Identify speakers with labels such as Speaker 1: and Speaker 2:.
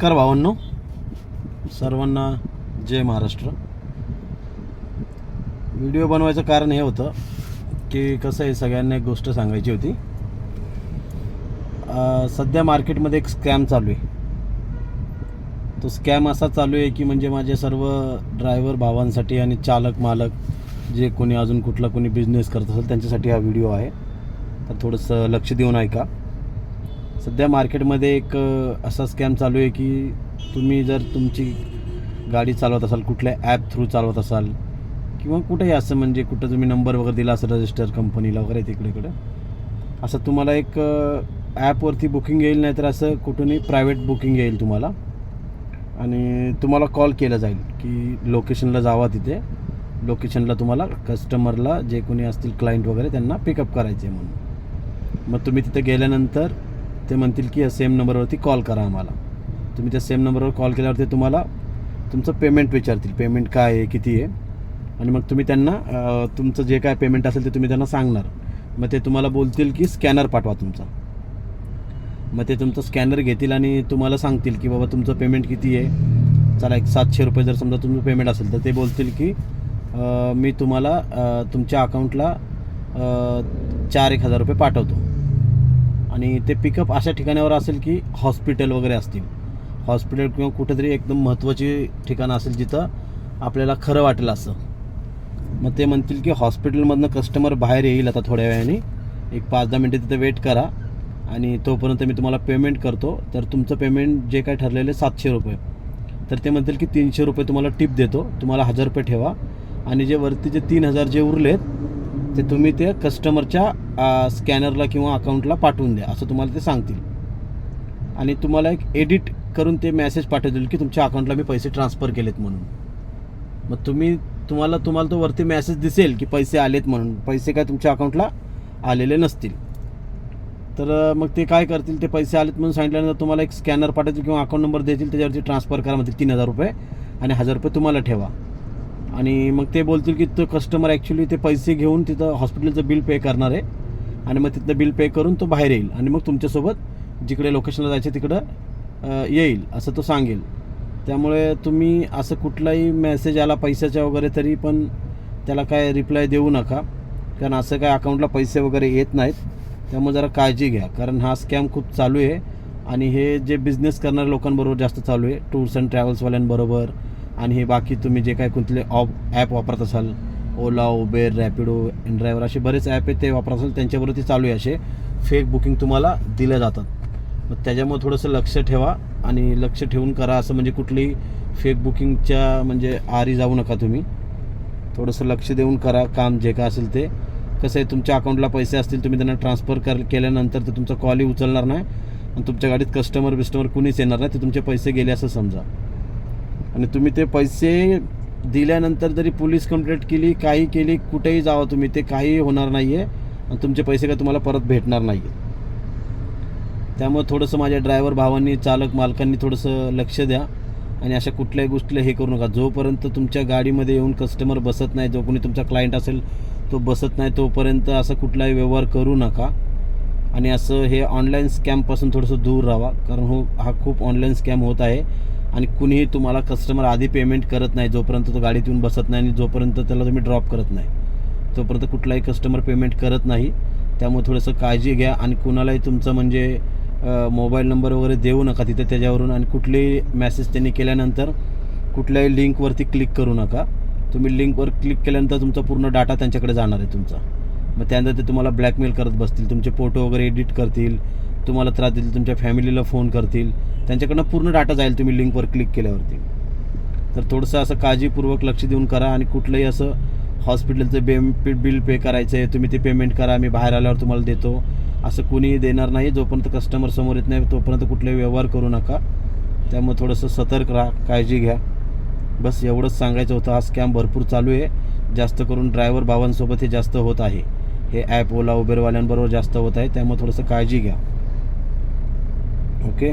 Speaker 1: नमस्कार भावांनो. सर्वांना जय महाराष्ट्र. व्हिडिओ बनवायचं कारण हे होतं की कसं आहे सगळ्यांना एक गोष्ट सांगायची होती. सध्या मार्केटमध्ये एक स्कॅम चालू आहे. तो स्कॅम असा चालू आहे की म्हणजे माझे सर्व ड्रायव्हर भावांसाठी आणि चालक मालक जे कोणी अजून कुठला कोणी बिझनेस करत असेल त्यांच्यासाठी हा व्हिडिओ आहे. तर थोडंसं लक्ष देऊन ऐका. सध्या मार्केटमध्ये एक असा स्कॅम चालू आहे की तुम्ही जर तुमची गाडी चालवत असाल कुठल्या ॲप थ्रू चालवत असाल किंवा कुठेही असं म्हणजे कुठं तुम्ही नंबर वगैरे दिला असेल रजिस्टर कंपनीला वगैरे तिकडे इकडे असं तुम्हाला एक ॲपवरती बुकिंग येईल नाही तर असं कुठूनही प्रायव्हेट बुकिंग येईल तुम्हाला. आणि तुम्हाला कॉल केला जाईल की लोकेशनला जावा तिथे. लोकेशनला तुम्हाला कस्टमरला जे कोणी असतील क्लायंट वगैरे त्यांना पिकअप करायचे आहे म्हणून. मग तुम्ही तिथे गेल्यानंतर ते म्हणतील की या सेम नंबरवरती कॉल करा आम्हाला. तुम्ही त्या सेम नंबरवर कॉल केल्यावरती तुम्हाला तुमचं पेमेंट विचारतील. पेमेंट काय आहे किती आहे? आणि मग तुम्ही त्यांना तुमचं जे काय पेमेंट असेल ते तुम्ही त्यांना सांगणार. मग ते तुम्हाला बोलतील की स्कॅनर पाठवा तुमचा. मग ते तुमचं स्कॅनर घेतील आणि तुम्हाला सांगतील की बाबा तुमचं पेमेंट किती आहे. चला एक सातशे रुपये जर समजा तुमचं पेमेंट असेल तर ते बोलतील की मी तुम्हाला तुमच्या अकाउंटला चार एक हजार रुपये पाठवतो. आणि ते पिकअप अशा ठिकाणावर असेल की हॉस्पिटल वगैरे असतील. हॉस्पिटल किंवा कुठेतरी एकदम महत्त्वाची ठिकाणं असेल जिथं आपल्याला खरं वाटेल असं. मग ते म्हणतील की हॉस्पिटलमधनं कस्टमर बाहेर येईल आता थोड्या वेळाने. एक पाच दहा मिनटं तिथं वेट करा. आणि तोपर्यंत मी तुम्हाला पेमेंट करतो. तर तुमचं पेमेंट जे काय ठरलेलं आहे सातशे रुपये. तर ते म्हणतील की तीनशे रुपये तुम्हाला टिप देतो. तुम्हाला हजार रुपये ठेवा. आणि जे वरती जे तीन हजार जे उरलेत ते तुम्ही ते कस्टमरच्या स्कॅनरला किंवा अकाउंटला पाठवून द्या असं तुम्हाला ते सांगतील. आणि तुम्हाला एक एडिट करून ते मेसेज पाठवतील की तुमच्या अकाउंटला मी पैसे ट्रान्सफर केलेत म्हणून. मग तुम्ही तुम्हाला तुम्हाला तो वरती मेसेज दिसेल की पैसे आलेत म्हणून. पैसे काय तुमच्या अकाउंटला आलेले नसतील. तर मग ते काय करतील ते पैसे आलेत म्हणून सांगितल्यानंतर तुम्हाला एक स्कॅनर पाठवतील किंवा अकाउंट नंबर देतील त्याच्यावरती ट्रान्सफर करा म्हणतील तीन हजार रुपये आणि हजार रुपये तुम्हाला ठेवा. आणि मग ते बोलतील की तो कस्टमर ॲक्च्युली ते पैसे घेऊन तिथं हॉस्पिटलचं बिल पे करणार आहे. आणि मग तिथलं बिल पे करून तो बाहेर येईल. आणि मग तुमच्यासोबत जिकडे लोकेशनला जायचं तिकडं येईल असं तो सांगेल. त्यामुळे तुम्ही असं कुठलाही मेसेज आला पैशाच्या वगैरे तरी पण त्याला काय रिप्लाय देऊ नका. कारण असं काय अकाउंटला पैसे वगैरे येत नाहीत. त्यामुळे जरा काळजी घ्या. कारण हा स्कॅम खूप चालू आहे. आणि हे जे बिझनेस करणाऱ्या लोकांबरोबर जास्त चालू आहे. टूर्स अँड ट्रॅव्हल्सवाल्यांबरोबर आणि हे बाकी तुम्ही जे काय कुठले ऑप ॲप वापरत असाल ओला उबेर रॅपिडो ड्रायव्हर असे बरेच ॲप आहेत ते वापरत असाल त्यांच्यावरती चालू आहे असे. फेक बुकिंग तुम्हाला दिल्या जातात. मग त्याच्यामुळे थोडंसं लक्ष ठेवा आणि लक्ष ठेवून करा असं म्हणजे कुठलीही फेक बुकिंगच्या म्हणजे आरी जाऊ नका तुम्ही. थोडंसं लक्ष देऊन करा काम जे काय असेल ते. कसं आहे तुमच्या अकाउंटला पैसे असतील तुम्ही त्यांना ट्रान्सफर कर केल्यानंतर ते तुमचा कॉलही उचलणार नाही. आणि तुमच्या गाडीत कस्टमर बिस्टमर कुणीच येणार नाही ते तुमचे पैसे गेले असं समजा. आणि तुम्ही ते पैसे दिल्यानंतर जरी पोलीस कंप्लेंट केली काही केली कुठेही जावा तुम्ही ते काही होणार नाही आहे आणि तुमचे पैसे काय तुम्हाला परत भेटणार नाही आहे त्यामुळे थोडंसं माझ्या ड्रायव्हर भावांनी चालक मालकांनी थोडंसं लक्ष द्या आणि अशा कुठल्याही गोष्टीला हे करू नका. जोपर्यंत तुमच्या गाडीमध्ये येऊन कस्टमर बसत नाही जो कोणी तुमचा क्लायंट असेल तो बसत नाही तोपर्यंत असं कुठलाही व्यवहार करू नका. आणि असं हे ऑनलाईन स्कॅमपासून थोडंसं दूर राहा कारण हो हा खूप ऑनलाईन स्कॅम होत आहे. आणि कुणीही तुम्हाला कस्टमर आधी पेमेंट करत नाही जोपर्यंत तो गाडीत येऊन बसत नाही आणि जोपर्यंत त्याला तुम्ही ड्रॉप करत नाही. तोपर्यंत कुठलाही कस्टमर पेमेंट करत नाही. त्यामुळे थोडंसं काळजी घ्या आणि कुणालाही तुमचं म्हणजे मोबाईल नंबर वगैरे देऊ नका तिथे त्याच्यावरून आणि कुठलेही मेसेज त्यांनी केल्यानंतर कुठल्याही लिंकवरती क्लिक करू नका. तुम्ही लिंकवर क्लिक केल्यानंतर तुमचा पूर्ण डाटा त्यांच्याकडे जाणार आहे तुमचा. मग त्यानंतर ते तुम्हाला ब्लॅकमेल करत बसतील तुमचे फोटो वगैरे एडिट करतील तुम्हाला त्रास देतील तुमच्या फॅमिलीला फोन करतील. त्यांच्याकडनं पूर्ण डाटा जाईल तुम्ही लिंकवर क्लिक केल्यावरती. तर थोडंसं असं काळजीपूर्वक लक्ष देऊन करा आणि कुठलंही असं हॉस्पिटलचं बे बिल पे करायचं आहे तुम्ही ते पेमेंट करा मी बाहेर आल्यावर तुम्हाला देतो. असं कुणीही देणार नाही जोपर्यंत कस्टमर समोर येत नाही तोपर्यंत कुठले व्यवहार करू नका. त्यामुळे थोडंसं सतर्क राहा काळजी घ्या. बस एवढंच सांगायचं होतं हा स्कॅम भरपूर चालू आहे. जास्त करून ड्रायव्हर भावांसोबत हे जास्त होत आहे. हे ॲप ओला उबेरवाल्यांबरोबर जास्त होत आहे त्यामुळे थोडंसं काळजी घ्या. ओके